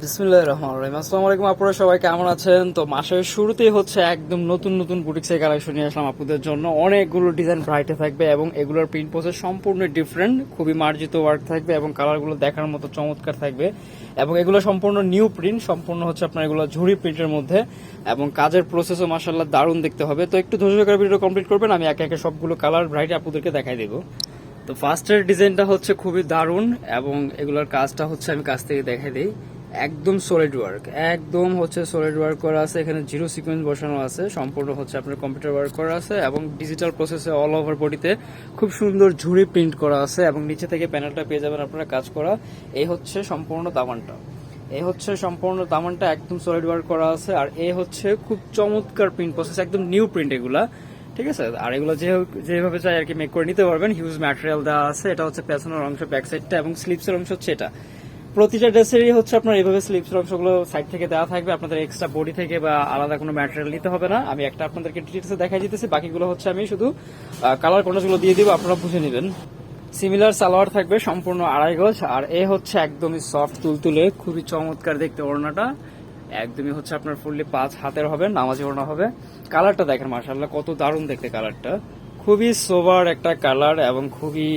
বিসমুল্লাহ রহমান রহিম। আসসালামু আলাইকুম আপনারা সবাই কেমন আছেন? তো মাসের শুরুতেই হচ্ছে একদম নতুন নতুন বুটিক্সের কালেকশন নিয়ে আসলাম আপনাদের জন্য। অনেকগুলো ডিজাইন ভ্রাইটে থাকবে এবং এগুলোর প্রিন্ট প্রসেস সম্পূর্ণ ডিফারেন্ট খুবই মার্জিত ওয়ার্ক থাকবে এবং কালারগুলো দেখার মতো চমৎকার থাকবে। এবং এগুলো সম্পূর্ণ নিউ প্রিন্ট সম্পূর্ণ হচ্ছে আপনার এগুলো ঝুড়ি প্রিন্টের মধ্যে। এবং কাজের প্রসেসও মাসাল্লাহ দারুণ দেখতে হবে। তো একটু ধৈর্য করে ভিডিও কমপ্লিট করবেন, আমি একে একে সবগুলো কালার ভ্রাইটে আপনাদেরকে দেখাই দেবো। তো ফার্স্টের ডিজাইনটা হচ্ছে খুবই দারুণ এবং এগুলোর কাজটা হচ্ছে আমি কাছ থেকে দেখাই দিই। একদম সলিড ওয়ার্ক একদম হচ্ছে সলিড ওয়ার্ক করা আছে। এখানে জিরো সিকোয়েন্স বসানো আছে, সম্পূর্ণ হচ্ছে আপনার কম্পিউটার ওয়ার্ক করা আছে এবং ডিজিটাল প্রসেসে অল ওভার বডিতে খুব সুন্দর ঝুড়ি প্রিন্ট করা আছে এবং নিচে থেকে প্যানেলটা পেয়ে যাবেন আপনারা কাজ করা। এই হচ্ছে সম্পূর্ণ দামানটা এই হচ্ছে সম্পূর্ণ দামানটা একদম সলিড ওয়ার্ক করা আছে আর এ হচ্ছে খুব চমৎকার প্রিন্ট প্রসেস একদম নিউ প্রিন্ট এগুলা। ঠিক আছে? আর এগুলো যেভাবে চাই আর কি মেক করে নিতে পারবেন। হিউজ ম্যাটেরিয়াল দেওয়া আছে। এটা হচ্ছে পেছনের অংশ ব্যাক সাইডটা এবং স্লিপসের অংশ হচ্ছে এটা। প্রতিটা ড্রেসেরই হচ্ছে আপনার এইভাবে স্লিপসের অংশগুলো সাইড থেকে দেওয়া থাকবে। আপনাদের এক্সট্রা বডি থেকে বা আলাদা কোনো ম্যাটেরিয়াল নিতে হবে না। আমি একটা আপনাদেরকে ডিটেলসে দেখাই দিতেছি। বাকিগুলো হচ্ছে আমি শুধু কালার কোনগুলো দিয়ে দিব, আপনারা বুঝে নেবেন। সিমিলার সালোয়ার থাকবে সম্পূর্ণ আড়াই গজ। আর এ হচ্ছে একদমই সফট তুলতুলে, খুবই চমৎকার দেখতে ওড়নাটা। একদমই হচ্ছে আপনার ফুললি পাঁচ হাতের হবে, নামাজি ওড়না হবে। কালারটা দেখেন মার্শাল্লাহ কত দারুণ দেখতে কালারটা খুবই সোবার একটা কালার এবং খুবই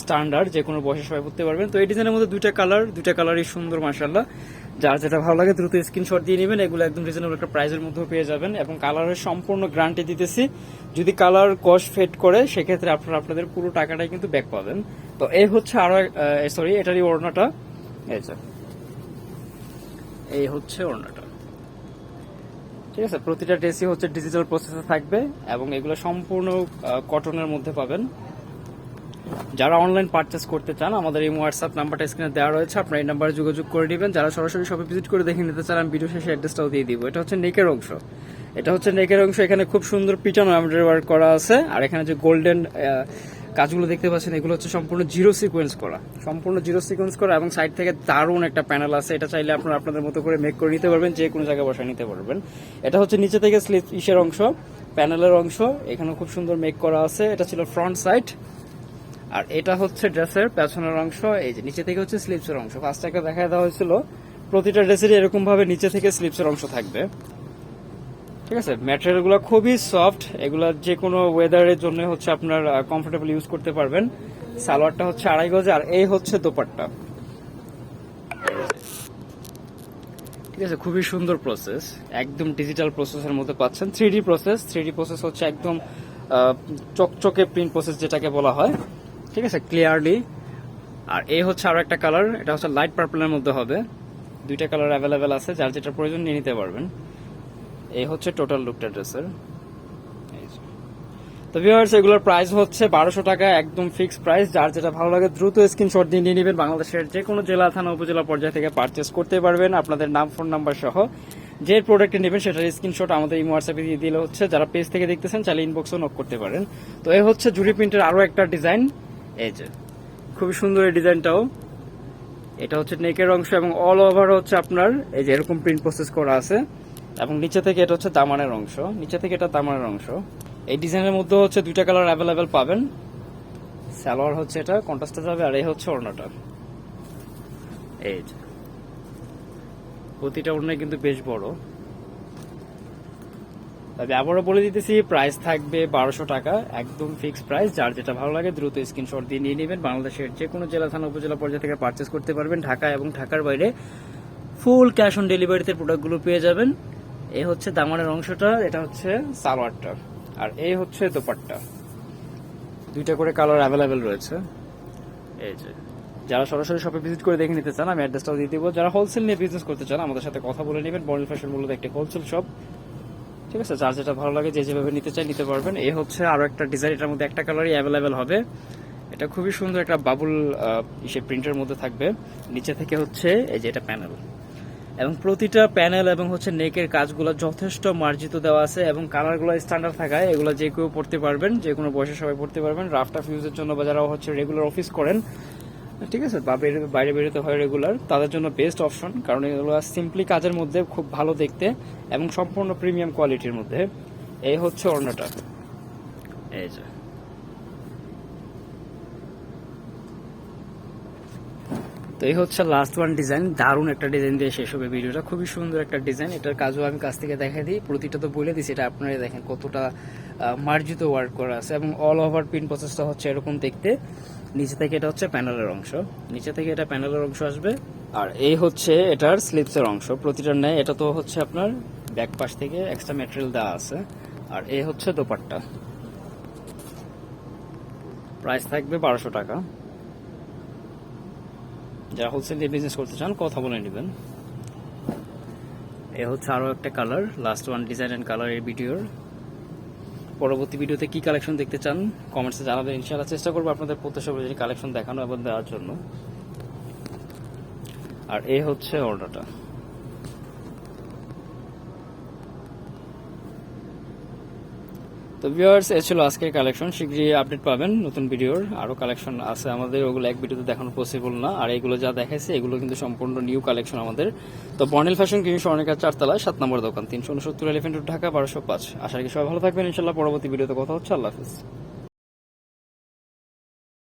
স্ট্যান্ডার্ড যে কোনো বয়সে সবাই পড়তে পারবেন। তো এই ডিজাইনের মধ্যে দুইটা কালার, দুইটা কালারই সুন্দর মার্শাল্লাহ যার যেটা ভালো লাগে দ্রুত স্ক্রিনশট দিয়ে নেবেন, এগুলো একদম রিজনেবল একটা প্রাইসের মধ্যেও পেয়ে যাবেন। এবং কালারের সম্পূর্ণ গ্যারান্টি দিতেছি, যদি কালার কস ফেড করে, সেক্ষেত্রে আপনারা আপনাদের পুরো টাকাটাই কিন্তু ব্যাক পাবেন। তো এই হচ্ছে আরও সরি এটারই ওড়নাটা। এই এই হচ্ছে ওড়নাটা। ঠিক আছে? প্রতিটা ড্রেসই হচ্ছে ডিজিটাল প্রসেসে থাকবে এবং এগুলো সম্পূর্ণ কটনের মধ্যে পাবেন। যারা অনলাইন পারচেস করতে চান, আমাদের এই হোয়াটসঅ্যাপ নাম্বারটা স্ক্রিনে দেওয়া রয়েছে। আপনারা এই নাম্বারে যোগাযোগ করে নেবেন। যারা সরাসরি শপে ভিজিট করে দেখে নিতে চান, আমি ভিডিও শেষে অ্যাড্রেসটাও দিয়ে দিব। এটা হচ্ছে নেকের অংশ। এটা হচ্ছে নেকের অংশ। এখানে খুব সুন্দর পিটানো এমব্রয়ডারি ওয়ার্ক করা আছে। আর এখানে যে গোল্ডেন কাজগুলো দেখতে পাচ্ছেন, এগুলো হচ্ছে সম্পূর্ণ জিরো সিকোয়েন্স করা। সম্পূর্ণ জিরো সিকোয়েন্স করা এবং সাইড থেকে দারুণ একটা প্যানেল আছে, এটা চাইলে আপনারা আপনাদের মতো করে মেক করে নিতে পারবেন, যে কোনো জায়গায় বসায় নিতে পারবেন। এটা হচ্ছে নিচে থেকে স্লিপ ইসের অংশ, প্যানেলের অংশ এখানে খুব সুন্দর মেক করা আছে, এটা ছিল ফ্রন্ট সাইড আর এটা হচ্ছে ড্রেসের পেছনের অংশ, এই যে নিচে থেকে হচ্ছে স্লিপসের অংশ। ফার্স্ট একটা দেখা দেওয়া হয়েছিল, প্রতিটা ড্রেসেরই এরকমভাবে নিচে থেকে স্লিপসের অংশ থাকবে। ঠিক আছে? ম্যাটেরিয়ালগুলো খুবই সফট এগুলা যে কোনো ওয়েদারের জন্য হচ্ছে আপনার কমফোর্টেবল ইউজ করতে পারবেন। সালোয়ারটা হচ্ছে আড়াই গজ, আর এই হচ্ছে দোপাট্টা। ঠিক আছে? খুবই সুন্দর প্রসেস একদম ডিজিটাল প্রসেসের মধ্যে পাচ্ছেন। Three D process three D process হচ্ছে একদম চকচকে প্রিন্ট প্রসেস যেটাকে বলা হয়। ঠিক আছে? ক্লিয়ারলি আর এই হচ্ছে আরও একটা কালার এটা হচ্ছে লাইট পার্পলের মধ্যে হবে। দুইটা কালার অ্যাভেলেবেল আছে, যার যেটা প্রয়োজন নিয়ে নিতে পারবেন। এই হচ্ছে টোটাল লুকটা ড্রেসের তো ভিউয়ার্স এগুলোর প্রাইস হচ্ছে বারোশো টাকা, একদম ফিক্সড প্রাইস যার যেটা ভালো লাগে, দ্রুত স্ক্রিনশট দিয়ে নিয়ে নেবেন। বাংলাদেশের যে কোনো জেলা, থানা, উপজেলা পর্যায় থেকে পারচেস করতে পারবেন। আপনাদের নাম ফোন নাম্বার সহ যে প্রোডাক্টটি নেবেন, সেটার স্ক্রিনশট আমাদের এই হোয়াটসঅ্যাপে দিয়ে দিলে হচ্ছে। যারা পেজ থেকে দেখতেছেন, চাইলে ইনবক্সও নক করতে পারেন। তো এই হচ্ছে জুড়ি প্রিন্টের আরও একটা ডিজাইন এই যে, খুবই সুন্দর এই ডিজাইনটাও এটা হচ্ছে নেকের অংশ এবং অল ওভার হচ্ছে আপনার, এই যে এরকম প্রিন্ট প্রসেস করা আছে। এবং নিচে থেকে এটা হচ্ছে দামানের অংশ। নিচে থেকে এটা দামানের অংশ। এই ডিজাইনের মধ্যে হচ্ছে দুইটা কালার অ্যাভেলেবেল পাবেন। সালোয়ার হচ্ছে এটা কন্ট্রাস্টে যাবে, আর এই হচ্ছে ওড়নাটা। এই যে। প্রতিটা ওড়নাই কিন্তু বেশ বড়। তবে আবারও বলে দিতেছি প্রাইস থাকবে বারোশো টাকা, একদম ফিক্সড প্রাইস যার যেটা ভালো লাগে দ্রুত স্ক্রিনশট দিয়ে নিয়ে নেবেন। বাংলাদেশের যে কোনো জেলা থানা, উপজেলা পর্যায়ে থেকে পারচেস করতে পারবেন। ঢাকা এবং ঢাকার বাইরে ফুল ক্যাশ অন ডেলিভারিতে প্রোডাক্টগুলো পেয়ে যাবেন। এই হচ্ছে দামানের অংশটা এটা হচ্ছে সালোয়ারটা আর এই হচ্ছে দোপাট্টা। দুইটা করে কালার অ্যাভেলেবেল রয়েছে। এই যে। যারা সরাসরি শপে ভিজিট করে দেখে নিতে চান আমি অ্যাড্রেসটাও দিয়ে দিব। যারা হোলসেল নিয়ে বিজনেস করতে চান আমাদের সাথে কথা বলে নেবেন। বর্ণিল ফ্যাশন মূলত একটি হোলসেল শপ ঠিক আছে যার যেটা ভালো লাগে যে যেভাবে নিতে চাই নিতে পারবেন। এই হচ্ছে আরও একটা ডিজাইন এটার মধ্যে একটা কালারই অ্যাভেলেবেল হবে। এটা খুবই সুন্দর একটা বাবুল ইসে প্রিন্টের মধ্যে থাকবে। নিচে থেকে হচ্ছে এই যে এটা প্যানেল এবং প্রতিটা প্যানেল এবং হচ্ছে নেকের কাজগুলো যথেষ্ট মার্জিত দেওয়া আছে এবং কালারগুলো স্ট্যান্ডার্ড থাকায় এগুলো যে কেউ পড়তে পারবেন, যে কোনো বয়সে সবাই পড়তে পারবেন। রাফটা ফিউজের জন্য বা যারা হচ্ছে রেগুলার অফিস করেন, ঠিক আছে, বা বাইরে বেরোতে হয় রেগুলার তাদের জন্য বেস্ট অপশন কারণ এগুলো সিম্পলি কাজের মধ্যে খুব ভালো দেখতে এবং সম্পূর্ণ প্রিমিয়াম কোয়ালিটির মধ্যে। এই হচ্ছে অন্যটা এই যে। তো এই হচ্ছে লাস্ট ওয়ান ডিজাইন দারুণ একটা ডিজাইন দিয়ে শেষ হবে ভিডিওটা। খুবই সুন্দর একটা ডিজাইন এটার কাজও আমি কাছ থেকে দেখাই দিই। প্রতিটা তো বলে দিচ্ছি এটা আপনারাই দেখেন কতটা মার্জিত ওয়ার্ক করা আছে। এবং অল ওভার পিন প্রসেসটা হচ্ছে এরকম দেখতে। নিচে থেকে এটা হচ্ছে প্যানেলের অংশ। নিচে থেকে এটা প্যানেলের অংশ আসবে। আর এই হচ্ছে এটার স্লিপসের অংশ। প্রতিটার নেয়। এটা তো হচ্ছে আপনার ব্যাক পাশ থেকে এক্সট্রা মেটেরিয়াল দেওয়া আছে। আর এই হচ্ছে দোপাট্টা। প্রাইস থাকবে বারোশো টাকা। যারা হোলসেল দিয়ে বিজনেস করতে চান, কথা বলে নেবেন। এ হচ্ছে আরও একটা colour last one design and colour এই ভিডিওর পরবর্তী ভিডিওতে কি কালেকশন দেখতে চান কমেন্টসে জানাবেন। ইনশাআল্লাহ চেষ্টা করব আপনাদের প্রত্যাশা অনুযায়ী কালেকশন দেখানো এবং দেওয়ার জন্য। আর এ হচ্ছে অর্ডারটা তো ভিউয়ার্স এ ছিল আজকের কালেকশন শীঘ্রই আপডেট পাবেন নতুন ভিডিওর আরও কালেকশন আছে আমাদের, ওগুলো এক ভিডিওতে দেখানো পসিবল না। আর এগুলো যা দেখাইছে, এগুলো কিন্তু সম্পূর্ণ নিউ কালেকশন আমাদের। তো বর্নেল ফ্যাশন কিন্তু অনেক চারতলা, সাত নম্বর দোকান, তিনশো উনসত্তর এলিফেন্ট ঢাকা, বারোশো পাঁচ। আশা করি সবাই ভালো থাকবেন। ইনশাল্লাহ পরবর্তী ভিডিওতে কথা হচ্ছে। আল্লাহ হাফিজ।